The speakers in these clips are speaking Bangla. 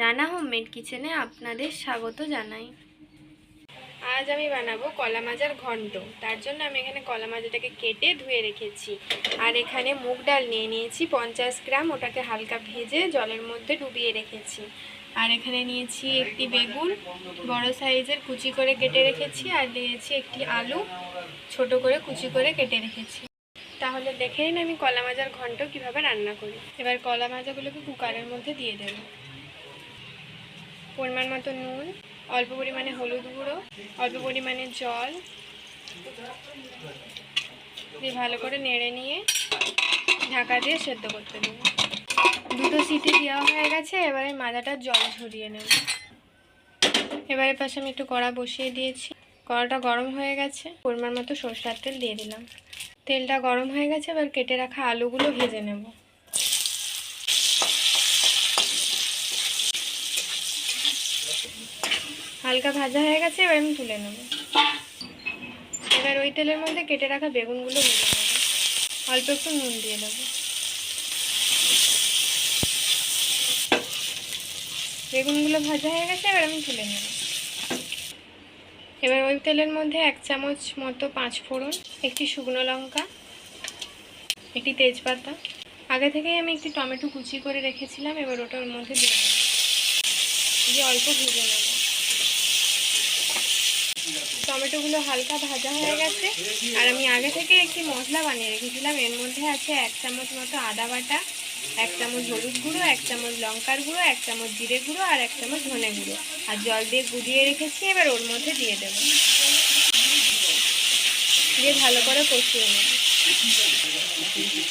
রানা হোমমেড কিচেনে আপনাদের স্বাগত জানাই। আজ আমি বানাবো কলা মাজার ঘন্ট। তার জন্য আমি এখানে কলা মাজাটাকে কেটে ধুয়ে রেখেছি। আর এখানে মুগ ডাল নিয়ে নিয়েছি, পঞ্চাশ গ্রাম। ওটাকে হালকা ভেজে জলের মধ্যে ডুবিয়ে রেখেছি। আর এখানে নিয়েছি একটি বেগুন। বড় সাইজের কুচি করে কেটে রেখেছি। আর নিয়েছি একটি আলু। ছোট করে কুচি করে কেটে রেখেছি। তাহলে দেখে নিন আমি কলা মাজার ঘন্ট কীভাবে রান্না করি। এবার কলা মাজাগুলোকে কুকারের মধ্যে দিয়ে দেব। পরিমাণ মতো নুন, অল্প পরিমাণে হলুদ গুঁড়ো, অল্প পরিমাণে জল দিয়ে ভালো করে নেড়ে নিয়ে ঢাকা দিয়ে সেদ্ধ করতে দেবো। দুটো সিটি দেওয়া হয়ে গেছে, এবারে মাজাটার জল ঝরিয়ে নেব। এবারে পাশে আমি একটু কড়া বসিয়ে দিয়েছি। কড়াটা গরম হয়ে গেছে, পরিমাণ মতো সরষার তেল দিয়ে দিলাম। তেলটা গরম হয়ে গেছে, এবার কেটে রাখা আলুগুলো ভেজে নেব। হালকা ভাজা হয়ে গেছে, এবার আমি তুলে নেব। এবার ওই তেলের মধ্যে কেটে রাখা বেগুনগুলো মিলে নেব। অল্প একটু নুন দিয়ে দেবো। বেগুনগুলো ভাজা হয়ে গেছে, এবার আমি তুলে নেব। এবার ওই তেলের মধ্যে এক চামচ মতো পাঁচ ফোড়ন, একটি শুকনো লঙ্কা, একটি তেজপাতা। আগে থেকেই আমি একটি টমেটো কুচি করে রেখেছিলাম, এবার ওটার মধ্যে দিয়ে দেবো। দিয়ে অল্প ভেজে নেব। টমেটোগুলো হালকা ভাজা হয়ে গেছে। আর আমি আগে থেকে একটি মশলা বানিয়ে রেখেছিলাম। এর মধ্যে আছে এক চামচ মতো আদা বাটা, এক চামচ হলুদ গুঁড়ো, এক চামচ লঙ্কার গুঁড়ো, এক চামচ জিরে গুঁড়ো আর এক চামচ ধনে গুঁড়ো। আর জল দিয়ে গুলিয়ে রেখেছি। এবার ওর মধ্যে দিয়ে দেবো। দিয়ে ভালো করে কষিয়ে নেব।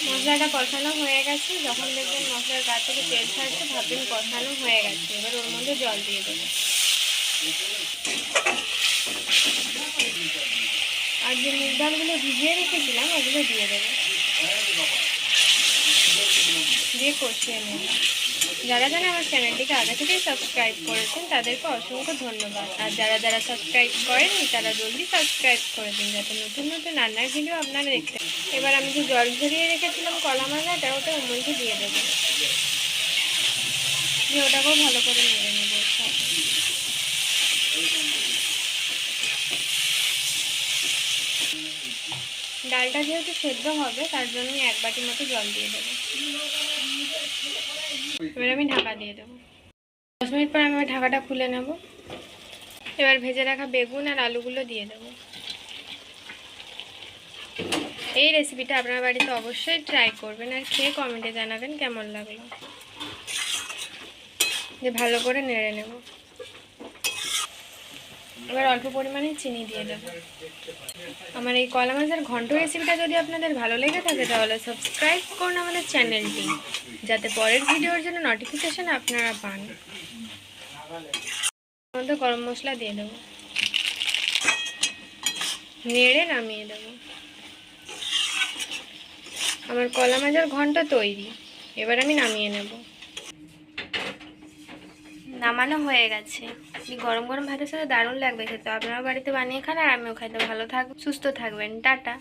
মশলাটা কষানো হয়ে গেছে। যখন দেখবেন মশলার গা থেকে তেল ছাড়ছে, ভাববেন কষানো হয়ে গেছে। এবার ওর মধ্যে জল দিয়ে দেবো। আর যে মুগ ডালগুলো ভিজিয়ে রেখেছিলাম, ওগুলো দিয়ে দেবো। দিয়ে কষিয়ে নেব। যারা যারা আমার চ্যানেলটিকে আগে থেকেই সাবস্ক্রাইব করেছেন, তাদেরকে অসংখ্য ধন্যবাদ। আর যারা যারা সাবস্ক্রাইব করেননি, তারা জলদি সাবস্ক্রাইব করে দিন, যাতে নতুন নতুন রান্নার ভিডিও আপনারা দেখতে এবার আমি যে জল ঝরিয়ে রেখেছিলাম কলা মাজাটা ওটা ওর দিয়ে দেবো। দিয়ে ওটাকেও ভালো করে নেড়ে নেব ওর সাথে। ডালটা যেহেতু সেদ্ধ হবে, তার জন্য এক বাটি মতো জল দিয়ে দেবো। এবার আমি ঢাকা দিয়ে দেবো। দশ মিনিট পর আমি ঢাকাটা খুলে নেব। এবার ভেজে রাখা বেগুন আর আলুগুলো দিয়ে দেবো। এই রেসিপিটা আপনার বাড়িতে অবশ্যই ট্রাই করবেন আর খেয়ে কমেন্টে জানাবেন কেমন লাগল। যে ভালো করে নেড়ে নেব। এবার অল্প পরিমাণে চিনি দিয়ে দেবো। আমার এই কলা মাছের ঘন্ট রেসিপিটা যদি আপনাদের ভালো লেগে থাকে তাহলে সাবস্ক্রাইব করুন আমাদের চ্যানেলটি যাতে পরের ভিডিওর জন্য নোটিফিকেশান আপনারা পান। মধ্যে গরম মশলা দিয়ে দেবো। নেড়ে নামিয়ে দেবো। আমার কলা মাছের ঘন্ট তৈরি, এবার আমি নামিয়ে নেব। নামানো হয়ে গেছে। গরম গরম ভাতের সাথে দারুণ লাগবে খেতে। আপনারও বাড়িতে বানিয়ে খান আর আমিও খাইতে ভালো থাক, সুস্থ থাকবেন। টাটা।